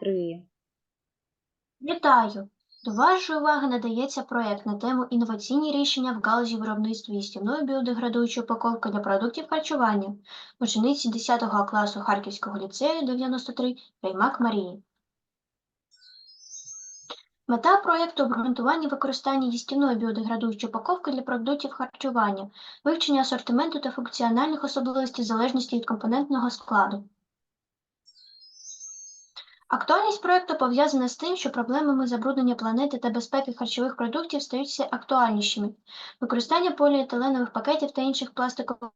три. Вітаю! До вашої уваги надається проект на тему інноваційні рішення в галузі виробництва їстівної біодеградуючої упаковки для продуктів харчування. Учениці 10 класу Харківського ліцею 93 Приймак Марії. Мета проєкту обґрунтування використання їстівної біодеградуючої упаковки для продуктів харчування, вивчення асортименту та функціональних особливостей в залежності від компонентного складу. Актуальність проекту пов'язана з тим, що проблемами забруднення планети та безпеки харчових продуктів стають все актуальнішими. Використання поліетиленових пакетів та інших пластикових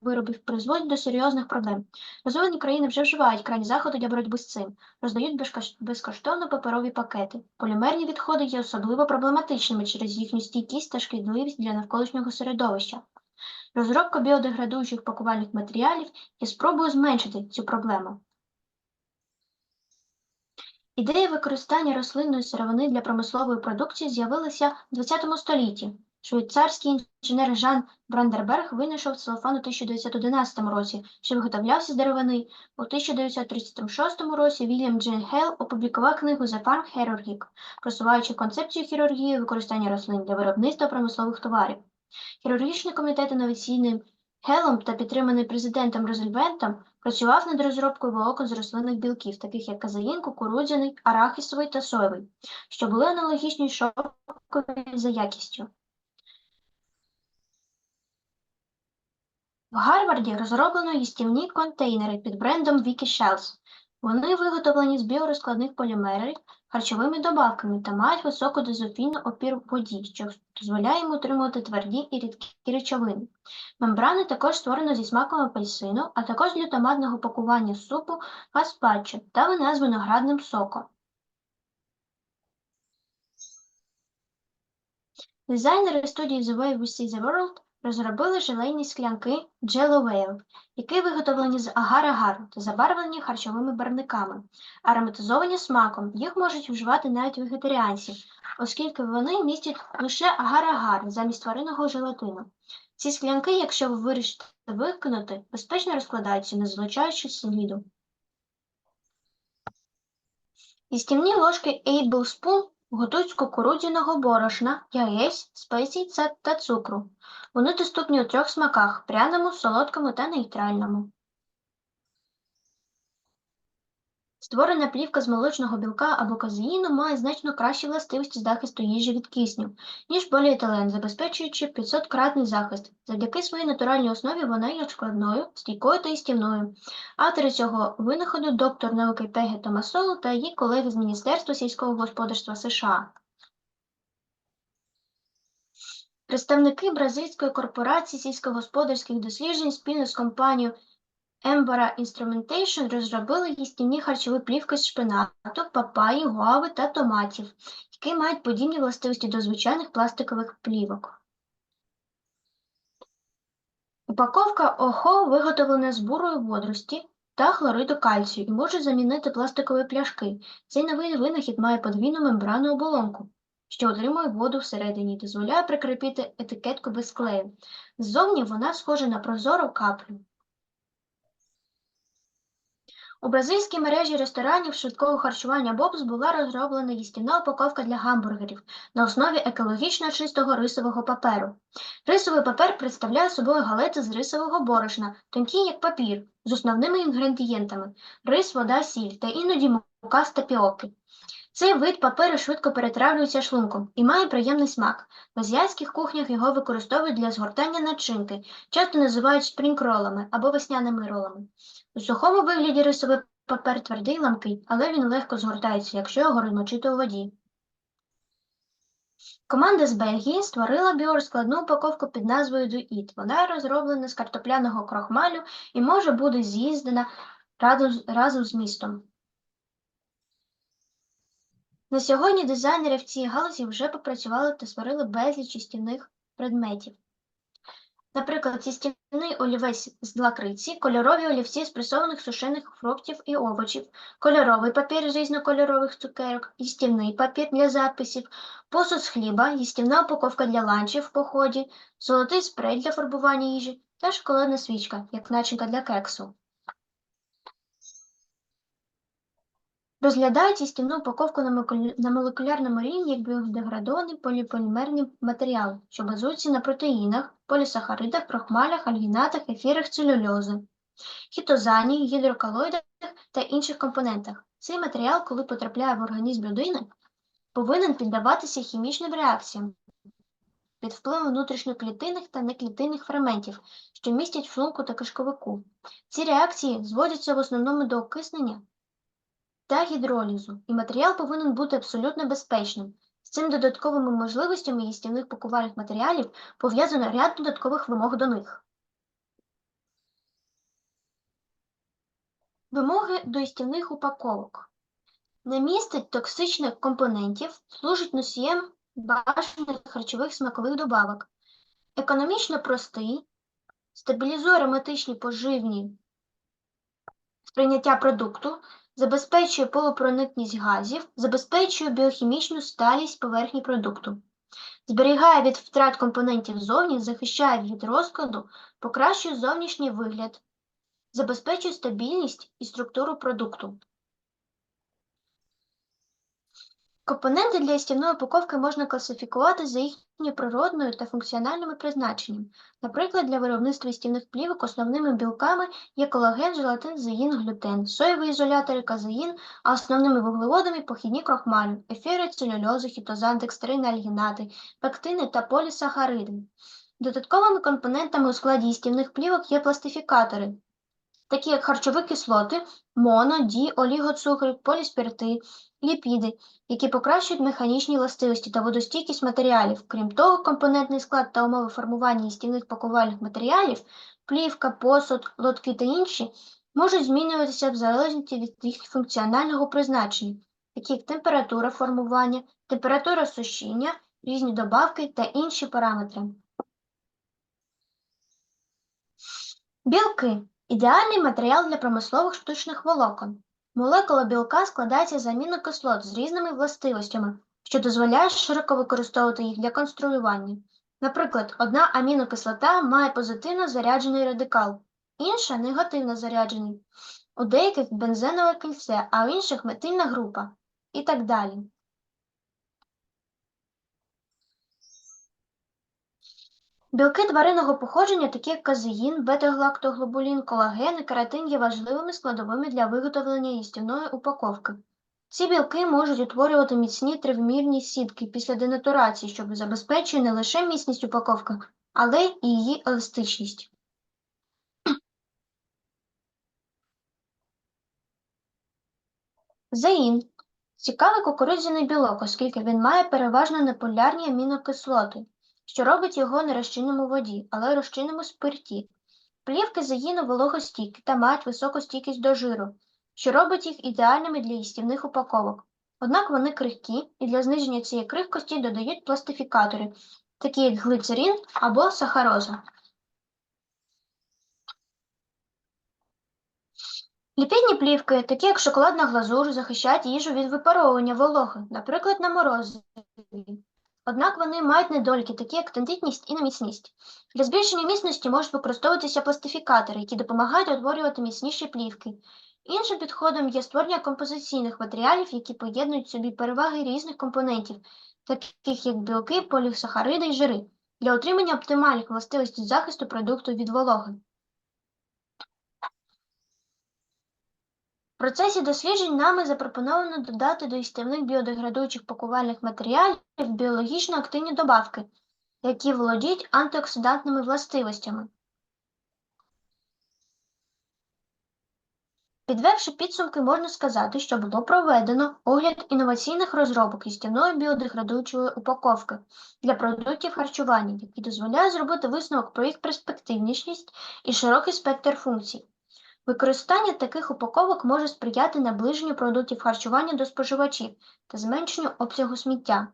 виробів призводить до серйозних проблем. Розвинені країни вже вживають крайні заходи для боротьби з цим, роздають безкоштовно паперові пакети. Полімерні відходи є особливо проблематичними через їхню стійкість та шкідливість для навколишнього середовища. Розробка біодеградуючих пакувальних матеріалів є спробою зменшити цю проблему. Ідея використання рослинної сировини для промислової продукції з'явилася в ХХ столітті. Швейцарський інженер Жан Брандерберг винайшов целофан у 1911 році, що виготовлявся з деревини. У 1936 році Вільям Джейн Хейл опублікував книгу The Farm Hierarchy, просуваючи концепцію хірургії використання рослин для виробництва промислових товарів. Хірургічний комітет інноваційним Хелом та підтриманий президентом Розельвентом працював над розробкою волокон з рослинних білків, таких як казаїн, кукурудзяний, арахісовий та соєвий, що були аналогічні шовкові за якістю. В Гарварді розроблено їстівні контейнери під брендом Vicky Shells. Вони виготовлені з біорозкладних полімерів, харчовими добавками та мають високу дозофільну опір воді, що дозволяє їм утримувати тверді і рідкі речовини. Мембрани також створено зі смаком апельсину, а також для томатного пакування супу гаспачо та вина з виноградним соком. Дизайнери студії The Way We See the World розробили желейні склянки Jello Whale, які виготовлені з агар-агару та забарвлені харчовими барвниками. Ароматизовані смаком, їх можуть вживати навіть вегетаріанці, оскільки вони містять лише агар-агар замість тваринного желатину. Ці склянки, якщо ви вирішите викинути, безпечно розкладаються, не залучаючи сліду. Їстівні ложки Able Spoon готують з кукурудзяного борошна, яєць, спецій та цукру. Вони доступні у трьох смаках – пряному, солодкому та нейтральному. Створена плівка з молочного білка або казеїну має значно кращі властивості захисту їжі від кисню, ніж поліетилен, забезпечуючи 500-кратний захист. Завдяки своїй натуральній основі вона є складною, стійкою та їстівною. Автори цього винаходу – доктор науки Пегі Томасоло та її колеги з Міністерства сільського господарства США. Представники бразильської корпорації сільськогосподарських досліджень спільно з компанією Embora Instrumentation розробили їстівні харчові плівки з шпинату, папаї, гуави та томатів, які мають подібні властивості до звичайних пластикових плівок. Упаковка ОХО виготовлена з бурої водорості та хлориду кальцію і може замінити пластикові пляшки. Цей новий винахід має подвійну мембранну оболонку, що утримує воду всередині і дозволяє прикріпити етикетку без клею. Ззовні вона схожа на прозору каплю. У бразильській мережі ресторанів швидкого харчування Бобс була розроблена їстівна упаковка для гамбургерів на основі екологічно чистого рисового паперу. Рисовий папер представляє собою галети з рисового борошна, тонкі як папір, з основними інгредієнтами – рис, вода, сіль та іноді мука з тапіоки. Цей вид паперу швидко перетравлюється шлунком і має приємний смак. В азіатських кухнях його використовують для згортання начинки, часто називають спрінг-ролами або весняними ролами. У сухому вигляді рисовий папер твердий ламкий, але він легко згортається, якщо його розмочити у воді. Команда з Бельгії створила біорозкладну упаковку під назвою Duit. Вона розроблена з картопляного крохмалю і може бути з'їздена разом з містом. На сьогодні дизайнери в цій галузі вже попрацювали та створили безліч їстівних предметів. Наприклад, їстівний олівець з лакриці, кольорові олівці з пресованих сушених фруктів і овочів, кольоровий папір з різнокольорових цукерок, їстівний папір для записів, посуд з хліба, їстівна упаковка для ланчів в поході, золотий спрей для фарбування їжі та шоколадна свічка, як начинка для кексу. Розглядають їстівну упаковку на молекулярному рівні як біодеградований поліполімерний матеріал, що базується на протеїнах, полісахаридах, крохмалях, альгінатах, ефірах целюльози, хітозані, гідрокалоїдах та інших компонентах. Цей матеріал, коли потрапляє в організм людини, повинен піддаватися хімічним реакціям під впливом внутрішньоклітинних та неклітинних ферментів, що містять в шлунку та кишковику. Ці реакції зводяться в основному до окиснення та гідролізу, і матеріал повинен бути абсолютно безпечним. З цим додатковими можливостями їстівних пакувальних матеріалів пов'язано ряд додаткових вимог до них. Вимоги до їстівних упаковок. Не містить токсичних компонентів, служить носієм бажаних харчових смакових добавок. Економічно простий, стабілізує ароматичні поживні сприйняття продукту, забезпечує полупроникність газів, забезпечує біохімічну сталість поверхні продукту, зберігає від втрат компонентів зовні, захищає від розкладу, покращує зовнішній вигляд, забезпечує стабільність і структуру продукту. Компоненти для їстівної упаковки можна класифікувати за їхньою природною та функціональними призначенням. Наприклад, для виробництва їстівних плівок основними білками є колаген, желатин, зеїн, глютен, соєвий ізолятор, казеїн, а основними вуглеводами похідні крохмалю, ефіри, целюльози, хітозан, декстрини, альгінати, пектини та полісахариди. Додатковими компонентами у складі їстівних плівок є пластифікатори, такі як харчові кислоти, моно, ді, олігоцукри, поліспірти, ліпіди, які покращують механічні властивості та водостійкість матеріалів. Крім того, компонентний склад та умови формування їстівних пакувальних матеріалів, плівка, посуд, лотки та інші можуть змінюватися в залежності від їх функціонального призначення, такі як температура формування, температура сушіння, різні добавки та інші параметри. Білки ідеальний матеріал для промислових штучних волокон. Молекула білка складається з амінокислот з різними властивостями, що дозволяє широко використовувати їх для конструювання. Наприклад, одна амінокислота має позитивно заряджений радикал, інша негативно заряджений. У деяких бензенове кільце, а у інших метильна група і так далі. Білки тваринного походження, такі як казеїн, бета-галактоглобулін, колаген і кератин є важливими складовими для виготовлення їстівної упаковки. Ці білки можуть утворювати міцні тривмірні сітки після денатурації, що забезпечує не лише міцність упаковки, але й її еластичність. Зеїн цікавий кукурудзяний білок, оскільки він має переважно неполярні амінокислоти, що робить його не розчинним у воді, але розчинним у спирті. Плівки заїну вологостійкі та мають високу стійкість до жиру, що робить їх ідеальними для їстівних упаковок. Однак вони крихкі і для зниження цієї крихкості додають пластифікатори, такі як глицерин або сахароза. Ліпідні плівки, такі як шоколадна глазур, захищають їжу від випаровування вологи, наприклад, на морозиві. Однак вони мають недоліки, такі як тендітність і неміцність. Для збільшення міцності можуть використовуватися пластифікатори, які допомагають утворювати міцніші плівки. Іншим підходом є створення композиційних матеріалів, які поєднують собі переваги різних компонентів, таких як білки, полісахариди і жири, для отримання оптимальних властивостей захисту продукту від вологи. Процесі досліджень нами запропоновано додати до їстівних біодеградуючих пакувальних матеріалів біологічно активні добавки, які володіють антиоксидантними властивостями. Підвівши підсумки, можна сказати, що було проведено огляд інноваційних розробок їстівної біодеградуючої упаковки для продуктів харчування, який дозволяє зробити висновок про їх перспективність і широкий спектр функцій. Використання таких упаковок може сприяти наближенню продуктів харчування до споживачів та зменшенню обсягу сміття.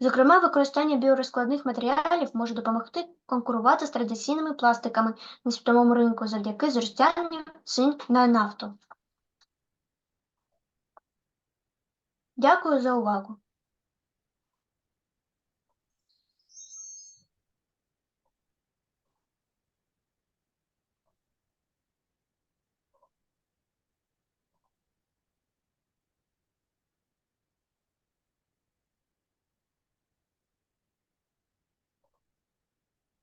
Зокрема, використання біорозкладних матеріалів може допомогти конкурувати з традиційними пластиками на світовому ринку завдяки зростанню цін на нафту. Дякую за увагу.